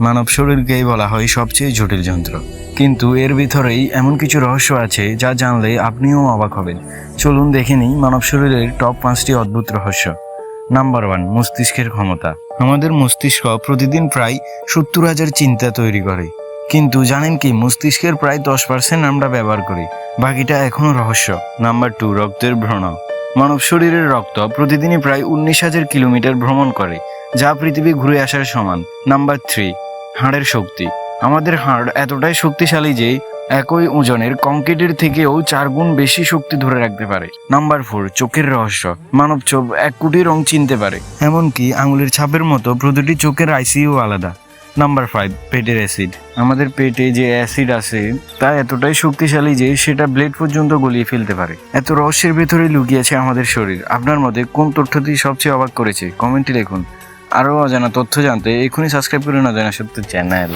মানব শরীরকেই বলা হয় সবচেয়ে জটিল যন্ত্র। কিন্তু এর ভিতরেই এমন কিছু রহস্য আছে যা জানলে আপনিও অবাক হবেন। চলুন দেখে নিই মানব শরীরের টপ পাঁচটি অদ্ভুত রহস্য। নাম্বার ওয়ান মস্তিষ্কের ক্ষমতা। আমাদের মস্তিষ্ক প্রতিদিন প্রায় সত্তর হাজার চিন্তা তৈরি করে। কিন্তু জানেন কি, মস্তিষ্কের প্রায় দশ পার্সেন্ট আমরা ব্যবহার করি। বাকিটা এখনও রহস্য। নাম্বার টু রক্তের ভ্রণ মানব শরীরের রক্ত প্রতিদিনই প্রায় উনিশ হাজার কিলোমিটার ভ্রমণ করে, যা পৃথিবী ঘুরে আসার সমান। নাম্বার থ্রি হাড়ের শক্তি। আমাদের হাড় এতটাই শক্তিশালী যে, একই ওজনের কংক্রিটের থেকেও চার গুণ বেশি শক্তি ধরে রাখতে পারে। নাম্বার ফোর, চোখের রহস্য। মানব চোখ এক কোটি রং চিনতে পারে। এমনকি আঙুলের ছাপের মতো প্রতিটি চোখের আইসিইউ আলাদা। নাম্বার ফাইভ, পেটের অ্যাসিড। আমাদের পেটে যে অ্যাসিড আছে, তা এতটাই শক্তিশালী যে, সেটা ব্লেড পর্যন্ত গলিয়ে ফেলতে পারে। এত রহস্যের ভেতরে লুকিয়েছে আমাদের শরীর। আপনার মতে কোন তথ্যটি সবচেয়ে অবাক করেছে? কমেন্টে লিখুন। আরও অজানা তথ্য জানতে এখনই সাবস্ক্রাইব করে না জানা সত্য চ্যানেল